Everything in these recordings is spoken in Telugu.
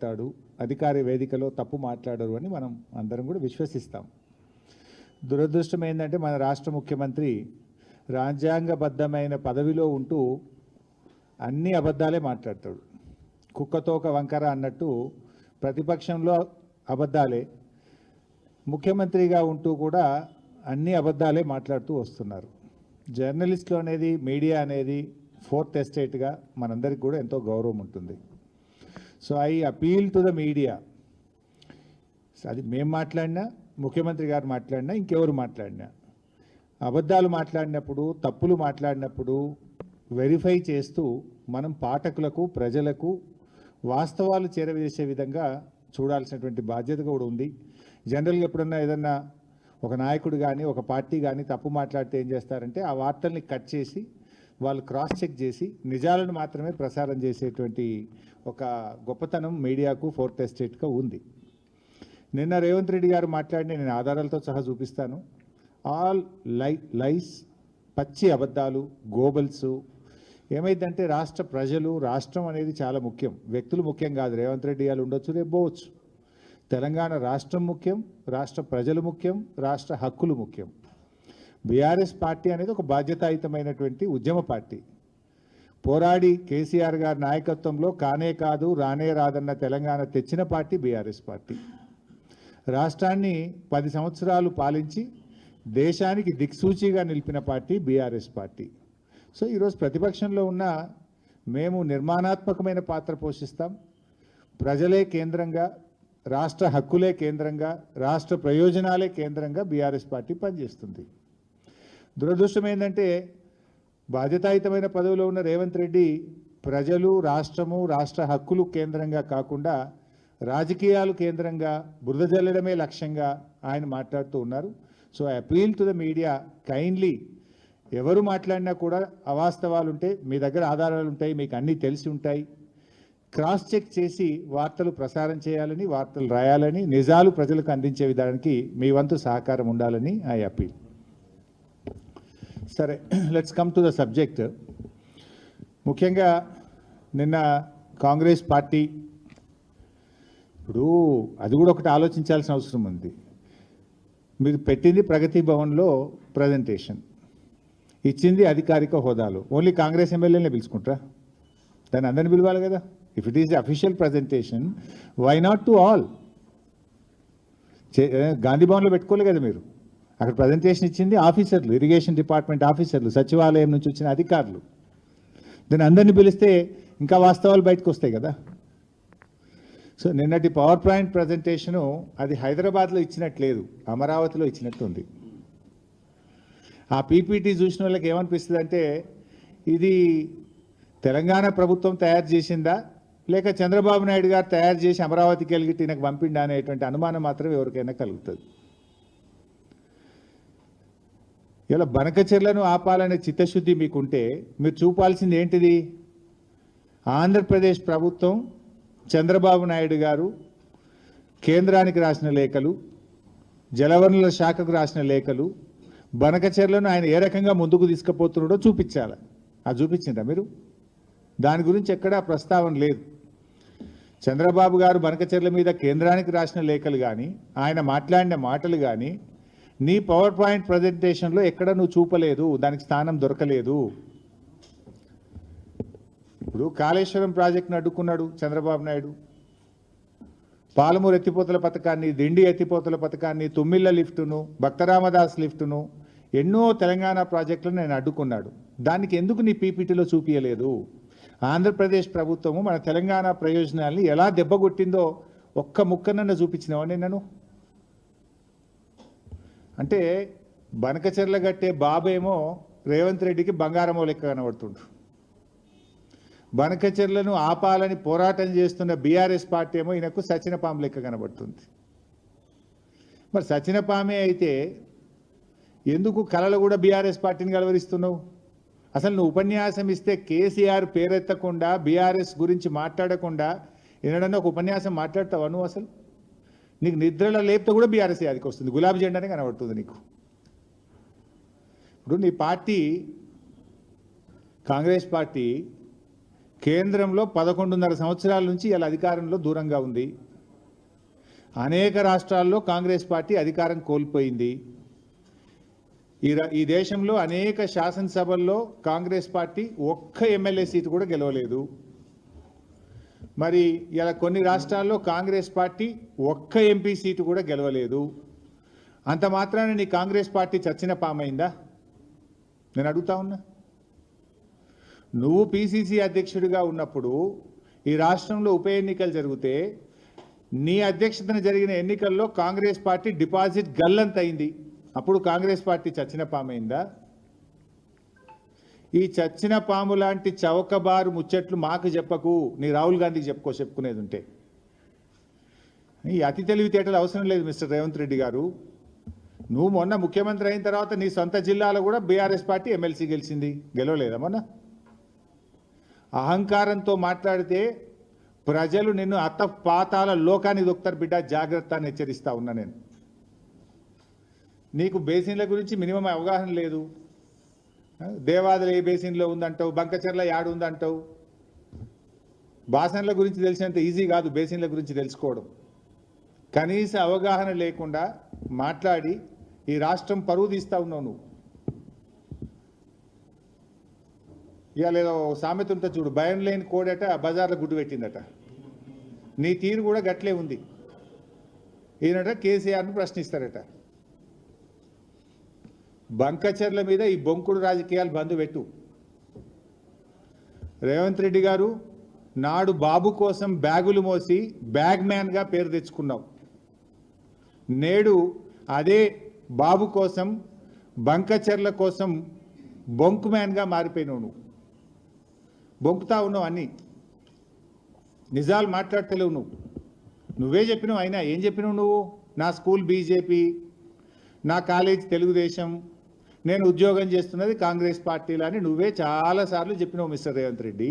చెప్తాడు అధికార వేదికలో తప్పు మాట్లాడరు అని మనం అందరం కూడా విశ్వసిస్తాం దురదృష్టం ఏంటంటే మన రాష్ట్ర ముఖ్యమంత్రి రాజ్యాంగబద్ధమైన పదవిలో ఉంటూ అన్ని అబద్ధాలే మాట్లాడతాడు కుక్కతోక వంకర అన్నట్టు ప్రతిపక్షంలో అబద్ధాలే ముఖ్యమంత్రిగా ఉంటూ కూడా అన్ని అబద్ధాలే మాట్లాడుతూ వస్తున్నారు జర్నలిస్టులు అనేది మీడియా అనేది ఫోర్త్ ఎస్టేట్గా మనందరికి కూడా ఎంతో గౌరవం ఉంటుంది so I appeal to the media అది మేము మాట్లాడినా ముఖ్యమంత్రి గారు మాట్లాడినా ఇంకెవరు మాట్లాడినా అబద్ధాలు మాట్లాడినప్పుడు తప్పులు మాట్లాడినప్పుడు వెరిఫై చేస్తూ మనం పాఠకులకు ప్రజలకు వాస్తవాలు చేరవేసే విధంగా చూడాల్సినటువంటి బాధ్యత కూడా ఉంది జనరల్గా ఎప్పుడన్నా ఏదన్నా ఒక నాయకుడు కానీ ఒక పార్టీ కానీ తప్పు మాట్లాడితే ఏం చేస్తారంటే ఆ వార్తల్ని కట్ చేసి వాళ్ళు క్రాస్ చెక్ చేసి నిజాలను మాత్రమే ప్రసారం చేసేటువంటి ఒక గొప్పతనం మీడియాకు ఫోర్త్ ఎస్టేట్గా ఉంది నిన్న రేవంత్ రెడ్డి గారు మాట్లాడిన నేను ఆధారాలతో సహా చూపిస్తాను ఆల్ లై లైస్ పచ్చి అబద్ధాలు గోబల్స్ ఏమైందంటే రాష్ట్ర ప్రజలు రాష్ట్రం అనేది చాలా ముఖ్యం వ్యక్తులు ముఖ్యం కాదు రేవంత్ రెడ్డి గారు ఉండొచ్చు రేపు తెలంగాణ రాష్ట్రం ముఖ్యం రాష్ట్ర ప్రజలు ముఖ్యం రాష్ట్ర హక్కులు ముఖ్యం బీఆర్ఎస్ పార్టీ అనేది ఒక బాధ్యతాయుతమైనటువంటి ఉద్యమ పార్టీ పోరాడి కేసీఆర్ గారి నాయకత్వంలో కానే కాదు రానే రాదన్న తెలంగాణ తెచ్చిన పార్టీ బీఆర్ఎస్ పార్టీ రాష్ట్రాన్ని పది సంవత్సరాలు పాలించి దేశానికి దిక్సూచిగా నిలిపిన పార్టీ బీఆర్ఎస్ పార్టీ సో ఈరోజు ప్రతిపక్షంలో ఉన్న మేము నిర్మాణాత్మకమైన పాత్ర పోషిస్తాం ప్రజలే కేంద్రంగా రాష్ట్ర హక్కులే కేంద్రంగా రాష్ట్ర ప్రయోజనాలే కేంద్రంగా బీఆర్ఎస్ పార్టీ పనిచేస్తుంది దురదృష్టం ఏంటంటే బాధ్యతాయుతమైన పదవిలో ఉన్న రేవంత్ రెడ్డి ప్రజలు రాష్ట్రము రాష్ట్ర హక్కులు కేంద్రంగా కాకుండా రాజకీయాలు కేంద్రంగా బురద జల్లడమే లక్ష్యంగా ఆయన మాట్లాడుతూ ఉన్నారు so I appeal to the media kindly ఎవరు మాట్లాడినా కూడా అవాస్తవాలు ఉంటాయి మీ దగ్గర ఆధారాలు ఉంటాయి మీకు అన్నీ తెలిసి ఉంటాయి క్రాస్ చెక్ చేసి వార్తలు ప్రసారం చేయాలని వార్తలు రాయాలని నిజాలు ప్రజలకు అందించే విధానానికి మీ వంతు సహకారం ఉండాలని ఐ అప్పీల్ సరే let's come to the subject ముఖ్యంగా నిన్న కాంగ్రెస్ పార్టీ ఇప్పుడు అది కూడా ఒకటి ఆలోచించాల్సిన అవసరం ఉంది మీరు పెట్టింది ప్రగతి భవన్లో ప్రజెంటేషన్ ఇచ్చింది అధికారిక హోదాలో ఓన్లీ కాంగ్రెస్ ఎమ్మెల్యేనే పిలుచుకుంటారా దాన్ని అందరిని పిలవాలి కదా if it is the official presentation why not to all Gandhi భవన్లో పెట్టుకోలే కదా మీరు అక్కడ ప్రజెంటేషన్ ఇచ్చింది ఆఫీసర్లు ఇరిగేషన్ డిపార్ట్మెంట్ ఆఫీసర్లు సచివాలయం నుంచి వచ్చిన అధికారులు దాన్ని అందరినీ పిలిస్తే ఇంకా వాస్తవాలు బయటకు వస్తాయి కదా సో నిన్నటి పవర్ పాయింట్ ప్రజెంటేషను అది హైదరాబాద్లో ఇచ్చినట్లేదు అమరావతిలో ఇచ్చినట్టుంది ఆ పీపీటీ చూసిన వాళ్ళకి ఏమనిపిస్తుంది అంటే ఇది తెలంగాణ ప్రభుత్వం తయారు చేసిందా లేక చంద్రబాబు నాయుడు గారు తయారు చేసి అమరావతికి వెళ్ళి ఈయనకు పంపిండా అనేటువంటి అనుమానం మాత్రం ఎవరికైనా కలుగుతుంది ఇలా బనకచెర్లను ఆపాలనే చిత్తశుద్ధి మీకుంటే మీరు చూపాల్సింది ఏంటిది ఆంధ్రప్రదేశ్ ప్రభుత్వం చంద్రబాబు నాయుడు గారు కేంద్రానికి రాసిన లేఖలు జలవనరుల శాఖకు రాసిన లేఖలు బనకచెర్లను ఆయన ఏ రకంగా ముందుకు తీసుకుపోతున్నాడో చూపించాలి అది చూపించిందా మీరు దాని గురించి ఎక్కడా ప్రస్తావన లేదు చంద్రబాబు గారు బనకచెర్ల మీద కేంద్రానికి రాసిన లేఖలు కానీ ఆయన మాట్లాడిన మాటలు కానీ నీ పవర్ పాయింట్ ప్రజెంటేషన్లో ఎక్కడ నువ్వు చూపలేదు దానికి స్థానం దొరకలేదు ఇప్పుడు కాళేశ్వరం ప్రాజెక్టును అడ్డుకున్నాడు చంద్రబాబు నాయుడు పాలమూరు ఎత్తిపోతల పథకాన్ని దిండి ఎత్తిపోతల పథకాన్ని తుమ్మిళ్ళ లిఫ్టును భక్తరామదాస్ లిఫ్టును ఎన్నో తెలంగాణ ప్రాజెక్టులను నేను అడ్డుకున్నాడు దానికి ఎందుకు నీ పీపీటీలో చూపించలేదు ఆంధ్రప్రదేశ్ ప్రభుత్వము మన తెలంగాణ ప్రయోజనాల్ని ఎలా దెబ్బగొట్టిందో ఒక్క ముక్కనన్న చూపించినావని నేను అంటే బనకచెర్ల కట్టే బాబేమో రేవంత్ రెడ్డికి బంగారమో లెక్క కనబడుతుండ్రు బనకచెర్లను ఆపాలని పోరాటం చేస్తున్న బీఆర్ఎస్ పార్టీ ఏమో ఈయనకు సచినపాము లెక్క కనబడుతుంది మరి సచినపామే అయితే ఎందుకు కళలు కూడా బీఆర్ఎస్ పార్టీని కలవరిస్తున్నావు అసలు నువ్వు ఉపన్యాసం ఇస్తే కేసీఆర్ పేరెత్తకుండా బీఆర్ఎస్ గురించి మాట్లాడకుండా ఎన్నడన్నా ఒక ఉపన్యాసం మాట్లాడతావా నువ్వు అసలు నీకు నిద్రలో లేపితే కూడా బీఆర్ఎస్ అదికి వస్తుంది గులాబీ జెండానే కనబడుతుంది నీకు ఇప్పుడు నీ పార్టీ కాంగ్రెస్ పార్టీ కేంద్రంలో పదకొండున్నర సంవత్సరాల నుంచి ఇలా అధికారంలో దూరంగా ఉంది అనేక రాష్ట్రాల్లో కాంగ్రెస్ పార్టీ అధికారం కోల్పోయింది ఈ ఈ దేశంలో అనేక శాసనసభల్లో కాంగ్రెస్ పార్టీ ఒక్క ఎమ్మెల్యే సీటు కూడా గెలవలేదు మరి ఇలా కొన్ని రాష్ట్రాల్లో కాంగ్రెస్ పార్టీ ఒక్క ఎంపీ సీటు కూడా గెలవలేదు అంత మాత్రాన నీ కాంగ్రెస్ పార్టీ చచ్చిన పామైందా నేను అడుగుతా ఉన్నా నువ్వు పీసీసీ అధ్యక్షుడిగా ఉన్నప్పుడు ఈ రాష్ట్రంలో ఉప ఎన్నికలు జరిగితే నీ అధ్యక్షతన జరిగిన ఎన్నికల్లో కాంగ్రెస్ పార్టీ డిపాజిట్ గల్లంతయింది అప్పుడు కాంగ్రెస్ పార్టీ చచ్చిన పామైందా ఈ చచ్చిన పాము లాంటి చవకబారు ముచ్చట్లు మాకు చెప్పకు నీ రాహుల్ గాంధీకి చెప్పుకో చెప్పుకునేది ఉంటే ఈ అతి తెలివితేటలు అవసరం లేదు మిస్టర్ రేవంత్ రెడ్డి గారు నువ్వు మొన్న ముఖ్యమంత్రి అయిన తర్వాత నీ సొంత జిల్లాలో కూడా బీఆర్ఎస్ పార్టీ ఎమ్మెల్సీ గెలిచింది గెలవలేదా మొన్న అహంకారంతో మాట్లాడితే ప్రజలు నిన్ను అత్త పాతాల లోకాన్ని దొక్తారు బిడ్డ జాగ్రత్త అని హెచ్చరిస్తా ఉన్నా నేను నీకు బేసిన్ల గురించి మినిమం అవగాహన లేదు దేవాదులు ఏ బేసిన్లో ఉందంటావు బంకచర్ల యాడు ఉందంటావు బాసన్ల గురించి తెలిసినంత ఈజీ కాదు బేసిన్ల గురించి తెలుసుకోవడం కనీస అవగాహన లేకుండా మాట్లాడి ఈ రాష్ట్రం పరువు తీస్తా ఉన్నావు నువ్వు ఇక లేదో సామెత ఉంటే చూడు భయం లేని కోడట బజార్లో గుడ్డు పెట్టిందట నీ తీరు కూడా గట్లే ఉంది ఈయనట కేసీఆర్ను ప్రశ్నిస్తారట బంకచర్ల మీద ఈ బొంకుడు రాజకీయాలు బంధు పెట్టు రేవంత్ రెడ్డి గారు నాడు బాబు కోసం బ్యాగులు మోసి బ్యాగ్ మ్యాన్గా పేరు తెచ్చుకున్నావు నేడు అదే బాబు కోసం బంకచర్ల కోసం బొంకు మ్యాన్గా మారిపోయినావు నువ్వు బొంకుతా ఉన్నావు అన్నీ నిజాలు మాట్లాడతలేవు నువ్వు నువ్వే చెప్పినావు అయినా ఏం చెప్పినావు నువ్వు నా స్కూల్ బీజేపీ నా కాలేజ్ తెలుగుదేశం నేను ఉద్యోగం చేస్తున్నది కాంగ్రెస్ పార్టీలో అని నువ్వే చాలాసార్లు చెప్పినావు మిస్టర్ రేవంత్ రెడ్డి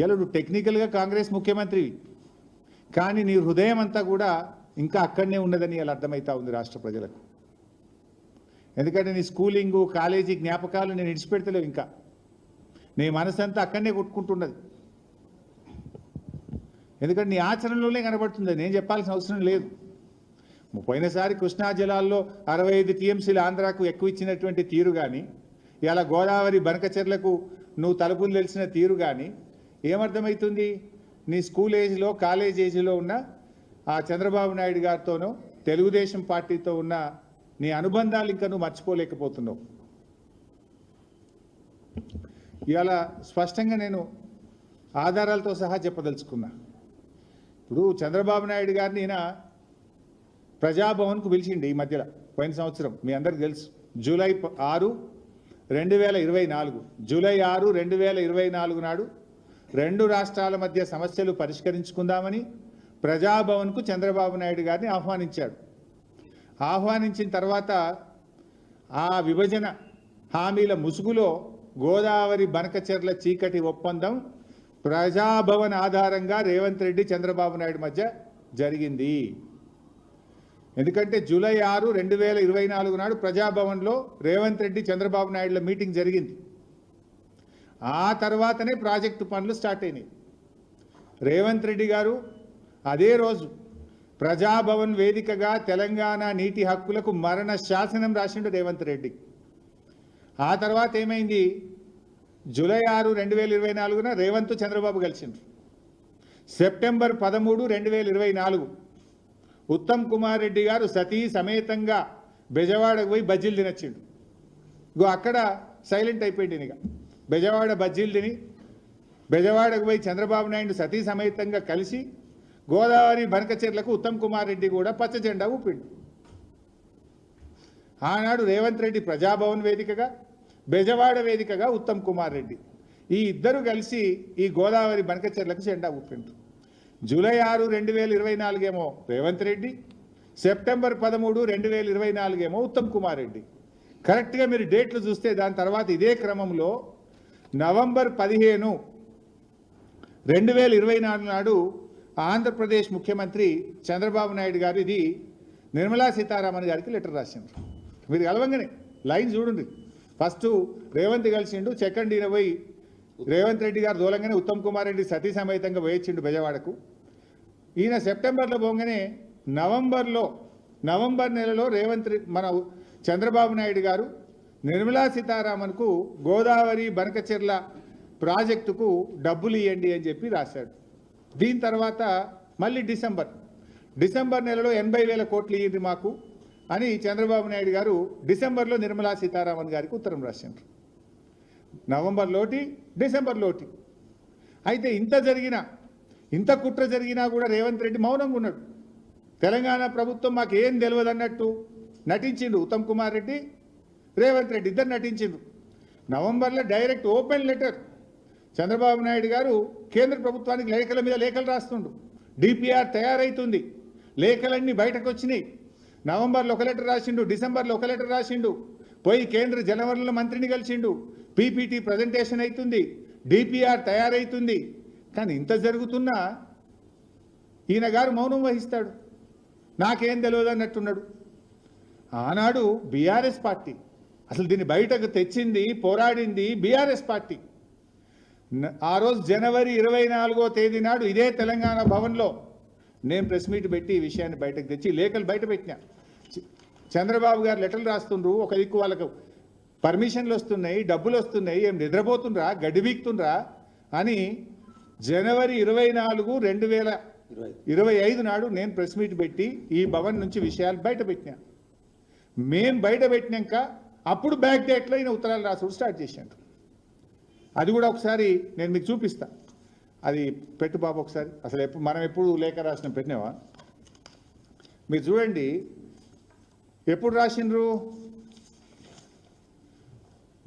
ఇలా నువ్వు టెక్నికల్గా కాంగ్రెస్ ముఖ్యమంత్రివి కానీ నీ హృదయం అంతా కూడా ఇంకా అక్కడనే ఉన్నదని ఇలా అర్థమవుతా ఉంది రాష్ట్ర ప్రజలకు ఎందుకంటే నీ స్కూలింగు కాలేజీ జ్ఞాపకాలు నేను విడిచిపెడతలేవు ఇంకా నీ మనసు అంతా అక్కడనే కొట్టుకుంటున్నది ఎందుకంటే నీ ఆచరణలోనే కనబడుతుంది నేను చెప్పాల్సిన అవసరం లేదు పోయినసారి కృష్ణా జలాల్లో అరవై ఐదు టీఎంసీలు ఆంధ్రాకు ఎక్కువ ఇచ్చినటువంటి తీరు కానీ ఇలా గోదావరి బనకచెర్లకు నువ్వు తలుపులు తెలిసిన తీరు కానీ ఏమర్థమవుతుంది నీ స్కూల్ ఏజ్లో కాలేజ్ ఏజ్లో ఉన్న ఆ చంద్రబాబు నాయుడు గారితోనూ తెలుగుదేశం పార్టీతో ఉన్న నీ అనుబంధాలు ఇంకా నువ్వు మర్చిపోలేకపోతున్నావు ఇవాళ స్పష్టంగా నేను ఆధారాలతో సహా చెప్పదలుచుకున్నా ఇప్పుడు చంద్రబాబు నాయుడు గారిని ఈయన ప్రజాభవన్కు పిలిచిండి ఈ మధ్యలో పోయిన సంవత్సరం మీ అందరికి తెలుసు జూలై ఆరు రెండు వేల ఇరవై నాలుగు జూలై ఆరు రెండు వేల ఇరవై నాలుగు నాడు రెండు రాష్ట్రాల మధ్య సమస్యలు పరిష్కరించుకుందామని ప్రజాభవన్కు చంద్రబాబు నాయుడు గారిని ఆహ్వానించాడు ఆహ్వానించిన తర్వాత ఆ విభజన హామీల ముసుగులో గోదావరి బనకచెర్ల చీకటి ఒప్పందం ప్రజాభవన్ ఆధారంగా రేవంత్ రెడ్డి చంద్రబాబు నాయుడు మధ్య జరిగింది ఎందుకంటే జూలై ఆరు రెండు వేల ఇరవై నాలుగు నాడు ప్రజాభవన్లో రేవంత్ రెడ్డి చంద్రబాబు నాయుడుల మీటింగ్ జరిగింది ఆ తర్వాతనే ప్రాజెక్టు పనులు స్టార్ట్ అయినాయి రేవంత్ రెడ్డి గారు అదే రోజు ప్రజాభవన్ వేదికగా తెలంగాణ నీటి హక్కులకు మరణ శాసనం రాసిండు రేవంత్ రెడ్డి ఆ తర్వాత ఏమైంది జూలై ఆరు రెండు వేల ఇరవై నాలుగున రేవంత్ చంద్రబాబు కలిసిండ్రు సెప్టెంబర్ పదమూడు రెండు వేల ఇరవై నాలుగు ఉత్తమ్ కుమార్ రెడ్డి గారు సతీ సమేతంగా బెజవాడకు పోయి బజ్జీలు తినచ్చిండు ఇగో అక్కడ సైలెంట్ అయిపోయింది ఇక బెజవాడ బజ్జీలు తిని బెజవాడకు పోయి చంద్రబాబు నాయుడు సతీ సమేతంగా కలిసి గోదావరి బనకచెర్లకు ఉత్తమ్ కుమార్ రెడ్డి కూడా పచ్చ జెండా ఊపిండు ఆనాడు రేవంత్ రెడ్డి ప్రజాభవన్ వేదికగా బెజవాడ వేదికగా ఉత్తమ్ కుమార్ రెడ్డి ఈ ఇద్దరు కలిసి ఈ గోదావరి బనకచెర్లకు జెండా ఊపిండ్రు జూలై ఆరు రెండు వేల ఇరవై నాలుగేమో రేవంత్ రెడ్డి సెప్టెంబర్ పదమూడు రెండు వేల ఇరవై నాలుగేమో ఉత్తమ్ కుమార్ రెడ్డి కరెక్ట్గా మీరు డేట్లు చూస్తే దాని తర్వాత ఇదే క్రమంలో నవంబర్ పదిహేను రెండు వేల ఇరవై నాలుగు నాడు ఆంధ్రప్రదేశ్ ముఖ్యమంత్రి చంద్రబాబు నాయుడు గారు ఇది నిర్మలా సీతారామన్ గారికి లెటర్ రాసిండ్రు మీరు కలవంగానే లైన్ చూడండి ఫస్ట్ రేవంత్ కలిసిండు సెకండ్ ఇరవై రేవంత్ రెడ్డి గారు దూలంగానే ఉత్తమ్ కుమార్ రెడ్డి సతీ సమేతంగా వేయించిండు బెజవాడకు ఈయన సెప్టెంబర్లో పోగానే నవంబర్లో నవంబర్ నెలలో రేవంత్ మన చంద్రబాబు నాయుడు గారు నిర్మలా సీతారామన్కు గోదావరి బనకచెర్ల ప్రాజెక్టుకు డబ్బులు ఇవ్వండి అని చెప్పి రాశాడు దీని తర్వాత మళ్ళీ డిసెంబర్ డిసెంబర్ నెలలో ఎనభై వేల కోట్లు ఇవ్వండి మాకు అని చంద్రబాబు నాయుడు గారు డిసెంబర్లో నిర్మలా సీతారామన్ గారికి ఉత్తరం రాశారు నవంబర్లోటి డిసెంబర్లోటి అయితే ఇంత జరిగిన ఇంత కుట్ర జరిగినా కూడా రేవంత్ రెడ్డి మౌనంగా ఉన్నాడు తెలంగాణ ప్రభుత్వం మాకు ఏం తెలియదు అన్నట్టు నటించిండు ఉత్తమ్ కుమార్ రెడ్డి రేవంత్ రెడ్డి ఇద్దరు నటించిండు నవంబర్లో direct open letter Chandrababu Naidu garu కేంద్ర ప్రభుత్వానికి లేఖల మీద లేఖలు రాస్తుండు డిపిఆర్ తయారైతుంది లేఖలన్నీ బయటకు వచ్చినాయి నవంబర్లో ఒక లెటర్ రాసిండు డిసెంబర్లో ఒక లెటర్ రాసిండు పోయి కేంద్ర జనవరిలో మంత్రిని కలిసిండు పీపీటీ ప్రజెంటేషన్ అవుతుంది డిపిఆర్ తయారైతుంది కానీ ఇంత జరుగుతున్నా ఈయన గారు మౌనం వహిస్తాడు నాకేం తెలియదు అన్నట్టున్నాడు ఆనాడు బీఆర్ఎస్ పార్టీ అసలు దీన్ని బయటకు తెచ్చింది పోరాడింది బీఆర్ఎస్ పార్టీ ఆ రోజు జనవరి ఇరవై నాలుగో తేదీ నాడు ఇదే తెలంగాణ భవన్లో నేను ప్రెస్ మీట్ పెట్టి ఈ విషయాన్ని బయటకు తెచ్చి లేఖలు బయట పెట్టినా చంద్రబాబు గారు లెటర్లు రాస్తుండ్రు ఒక దిక్కు వాళ్ళకు పర్మిషన్లు వస్తున్నాయి డబ్బులు వస్తున్నాయి ఏం నిద్రపోతుండ్రా గడ్డి బీక్తుండ్రా అని జనవరి ఇరవై నాలుగు రెండు వేల ఇరవై ఐదు నాడు నేను ప్రెస్ మీట్ పెట్టి ఈ భవన్ నుంచి విషయాలు బయట పెట్టినా మేం బయట పెట్టినాక అప్పుడు బ్యాక్ డేట్లో ఈయన ఉత్తరాలు రాసుడు స్టార్ట్ చేశాడు అది కూడా ఒకసారి నేను మీకు చూపిస్తా అది పెట్టు బాబు ఒకసారి అసలు ఎప్పుడు మనం ఎప్పుడు లేఖ రాసిన పెట్టినావా మీరు చూడండి ఎప్పుడు రాసినరు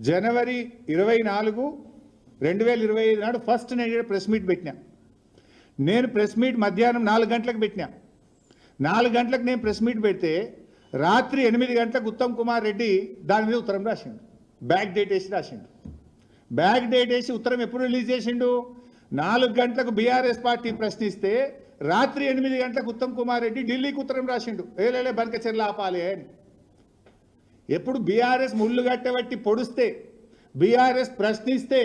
జనవరి ఇరవై నాలుగు రెండు వేల ఇరవై ఐదు నాడు ఫస్ట్ నేను ప్రెస్ మీట్ పెట్టినా నేను ప్రెస్ మీట్ మధ్యాహ్నం నాలుగు గంటలకు పెట్టినా నాలుగు గంటలకు నేను ప్రెస్ మీట్ పెడితే రాత్రి ఎనిమిది గంటలకు ఉత్తమ్ కుమార్ రెడ్డి దాని మీద ఉత్తరం రాసిండు బ్యాక్ డేట్ వేసి రాసిండు బ్యాక్ డేట్ వేసి ఉత్తరం ఎప్పుడు రిలీజ్ చేసిండు నాలుగు గంటలకు బీఆర్ఎస్ పార్టీ ప్రశ్నిస్తే రాత్రి ఎనిమిది గంటలకు ఉత్తమ్ కుమార్ రెడ్డి ఢిల్లీకి ఉత్తరం రాసిండు ఏలేలే బనకచెర్ల ఆపాలి అని ఎప్పుడు బీఆర్ఎస్ ముళ్ళు గట్టబట్టి పొడిస్తే బీఆర్ఎస్ ప్రశ్నిస్తే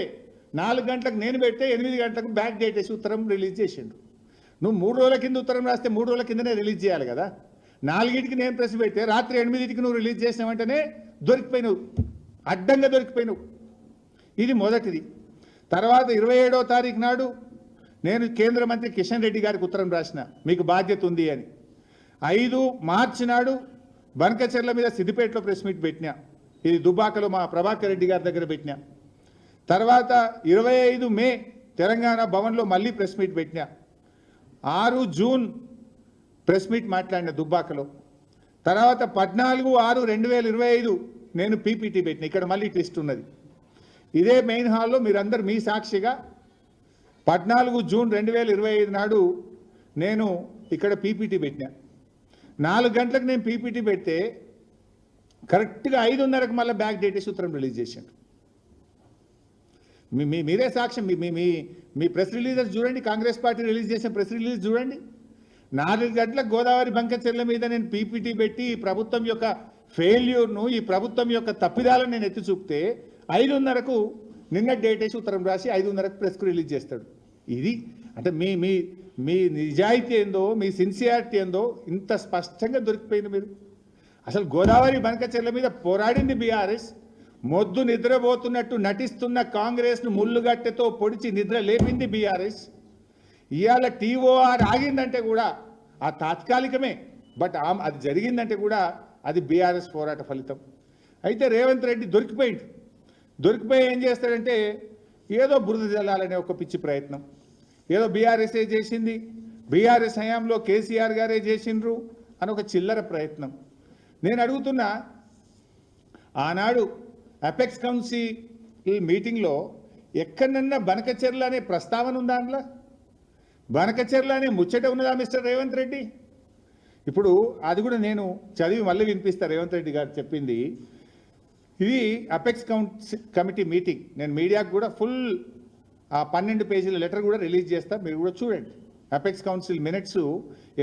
నాలుగు గంటలకు నేను పెడితే ఎనిమిది గంటలకు బ్యాక్ డేట్ వేసి ఉత్తరం రిలీజ్ చేసిండు నువ్వు మూడు రోజుల కింద ఉత్తరం రాస్తే మూడు రోజుల కిందనే రిలీజ్ చేయాలి కదా నాలుగింటికి నేను ప్రెస్ పెడితే రాత్రి ఎనిమిదింటికి నువ్వు రిలీజ్ చేసిన వెంటనే దొరికిపోయినవు అడ్డంగా దొరికిపోయినవు ఇది మొదటిది తర్వాత ఇరవై ఏడో తారీఖు నాడు నేను కేంద్ర మంత్రి కిషన్ రెడ్డి గారికి ఉత్తరం రాసిన మీకు బాధ్యత ఉంది అని ఐదు మార్చి నాడు బనకచెర్ల మీద సిద్దిపేటలో ప్రెస్ మీట్ పెట్టినా ఇది దుబాకలో మా ప్రభాకర్ రెడ్డి గారి దగ్గర పెట్టినా తర్వాత ఇరవై ఐదు మే తెలంగాణ భవన్లో మళ్ళీ ప్రెస్ మీట్ పెట్టిన ఆరు జూన్ ప్రెస్ మీట్ మాట్లాడిన దుబ్బాకలో తర్వాత పద్నాలుగు ఆరు రెండు వేల ఇరవై ఐదు నేను పీపీటీ పెట్టిన ఇక్కడ మళ్ళీ ట్విస్ట్ ఉన్నది ఇదే మెయిన్ హాల్లో మీరందరూ మీ సాక్షిగా పద్నాలుగు జూన్ రెండు వేల ఇరవై ఐదు నాడు నేను ఇక్కడ పీపీటీ పెట్టిన నాలుగు గంటలకు నేను పీపీటీ పెడితే కరెక్ట్గా ఐదున్నరకు మళ్ళీ బ్యాక్ డేటే సూత్రం రిలీజ్ చేశాను మీ మీరే సాక్ష్యం మీ మీ మీ ప్రెస్ రిలీజెస్ చూడండి కాంగ్రెస్ పార్టీ రిలీజ్ చేసిన ప్రెస్ రిలీజ్ చూడండి నాలుగు గంటల గోదావరి బంకచెర్ల మీద నేను పీపీటీ పెట్టి ప్రభుత్వం యొక్క ఫెయిల్యూర్ను ఈ ప్రభుత్వం యొక్క తప్పిదాలను నేను ఎత్తి చూపితే ఐదున్నరకు నిన్న డేట్ వేసి ఉత్తరం రాసి ఐదున్నరకు ప్రెస్కు రిలీజ్ చేస్తాడు ఇది అంటే మీ మీ మీ నిజాయితీ ఏందో మీ సిన్సియారిటీ ఏందో ఇంత స్పష్టంగా దొరికిపోయింది మీరు అసలు గోదావరి బంకచెర్ల మీద పోరాడింది బీఆర్ఎస్ మొద్దు నిద్రపోతున్నట్టు నటిస్తున్న కాంగ్రెస్ను ముళ్ళుగట్టెతో పొడిచి నిద్ర లేపింది బీఆర్ఎస్ ఇవాళ టీఓఆర్ ఆగిందంటే కూడా ఆ తాత్కాలికమే బట్ అది జరిగిందంటే కూడా అది బీఆర్ఎస్ పోరాట ఫలితం అయితే రేవంత్ రెడ్డి దొరికిపోయింది దొరికిపోయి ఏం చేస్తాడంటే ఏదో బురద జల్లాలనే ఒక పిచ్చి ప్రయత్నం ఏదో బీఆర్ఎస్ఏ చేసింది బీఆర్ఎస్ హయాంలో కేసీఆర్ గారే చేసిండ్రు అని ఒక చిల్లర ప్రయత్నం నేను అడుగుతున్నా ఆనాడు అపెక్స్ కౌన్సిల్ మీటింగ్లో ఎక్కడన్నా బనకచెర్ల అనే ప్రస్తావన ఉందా అందులో బనకచెర్ల అనే ముచ్చట ఉన్నదా మిస్టర్ రేవంత్ రెడ్డి ఇప్పుడు అది కూడా నేను చదివి మళ్ళీ వినిపిస్తా రేవంత్ రెడ్డి గారు చెప్పింది ఇది అపెక్స్ కౌన్సి కమిటీ మీటింగ్ నేను మీడియాకు కూడా ఫుల్ ఆ పన్నెండు పేజీల లెటర్ కూడా రిలీజ్ చేస్తా మీరు కూడా చూడండి అపెక్స్ కౌన్సిల్ మినిట్స్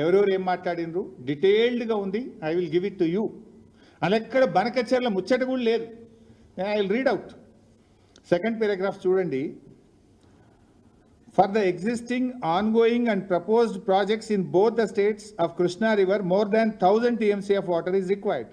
ఎవరెవరు ఏం మాట్లాడినరు డీటెయిల్డ్గా ఉంది I will give it to you అలా ఎక్కడ బనకచెర్ల ముచ్చట కూడా లేదు Then I will read out. Second paragraph, student D. For the existing, ongoing and proposed projects in both the states of Krishna River, more than 1000 TMC of water is required.